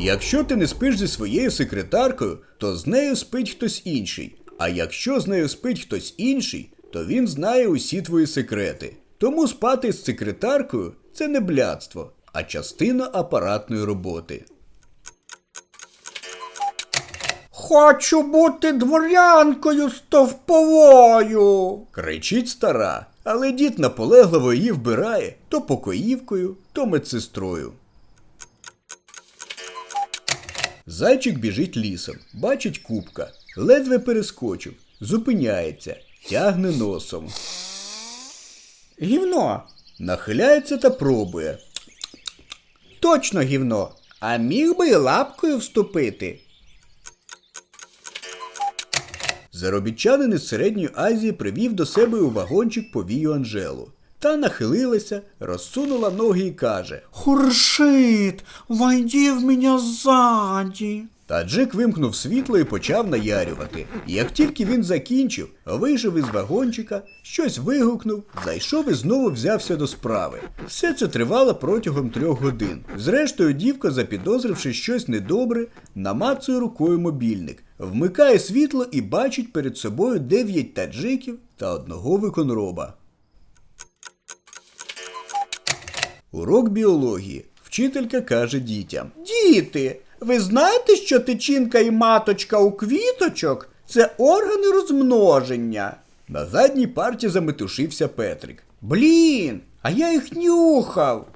Якщо ти не спиш зі своєю секретаркою, то з нею спить хтось інший. А якщо з нею спить хтось інший, то він знає усі твої секрети. Тому спати з секретаркою це не блядство, а частина апаратної роботи. Хочу бути дворянкою стовповою. Кричить стара, але дід наполегливо її вбирає то покоївкою, то медсестрою. Зайчик біжить лісом, бачить кубка, ледве перескочив, зупиняється, тягне носом, Гівно. нахиляється та пробує. Точно гівно. А міг би і лапкою вступити. Заробітчанин із Середньої Азії привів до себе у вагончик повію Анжелу. Та нахилилася, розсунула ноги і каже: Хуршит, войди в меня сзади. Таджик вимкнув світло і почав наярювати. Як тільки він закінчив, вийшов із вагончика, щось вигукнув, зайшов і знову взявся до справи. Все це тривало протягом трьох годин. Зрештою, дівка, запідозривши щось недобре, намацує рукою мобільник, вмикає світло і бачить перед собою дев'ять таджиків та одного виконроба. Урок біології. Вчителька каже дітям. Діти, ви знаєте, що тичинка і маточка у квіточок це органи розмноження. На задній парті заметушився Петрик. Блін, а я їх нюхав.